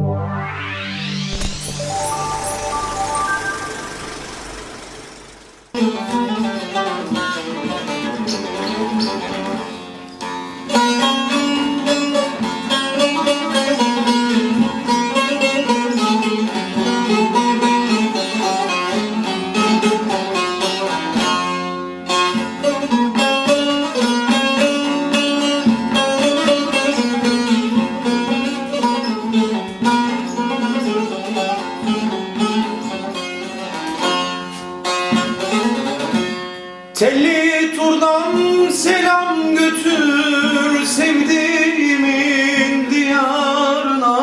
Wow. Telli turdan selam götür sevdiğimin diyarına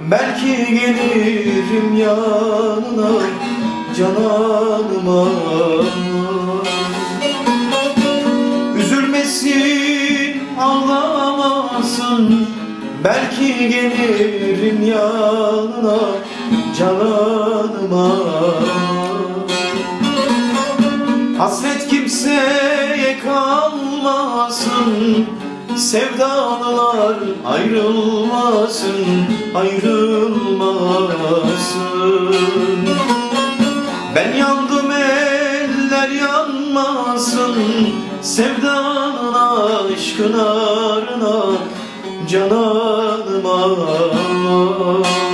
Belki gelirim yanına Cananıma. Üzülmesin, ağlamasın Belki gelirim yanına Cananıma. Hasret kimseye kalmasın Sevdalılar ayrılmasın Ayrılmasın. Ben yandım eller yanmasın. Sevdanın aşkın arına Cananıma Gönüle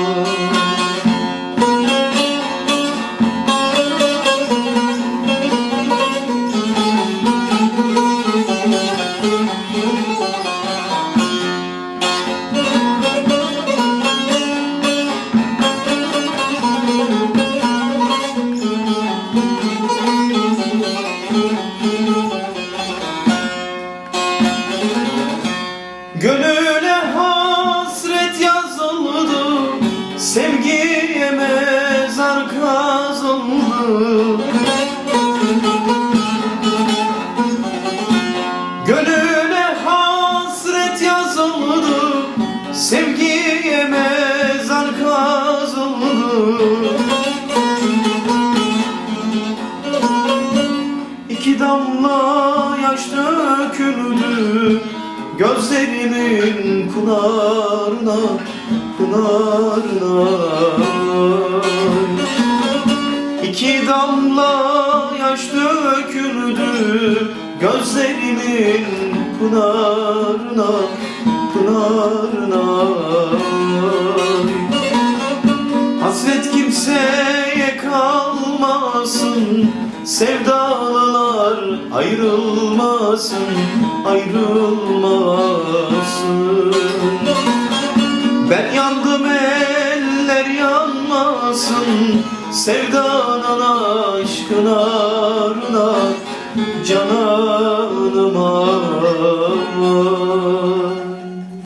Sevgiye mezar kazıldı İki damla yaş döküldü Gözlerimin pınarına, pınarına. İki damla yaş döküldü Gözlerimin pınarına, pınarına Hasret kimseye kalmasın. Sevdalılar ayrılmasın Ayrılmasın. Ben yandım eller yanmasın. Sevdanın aşkın arına Cananıma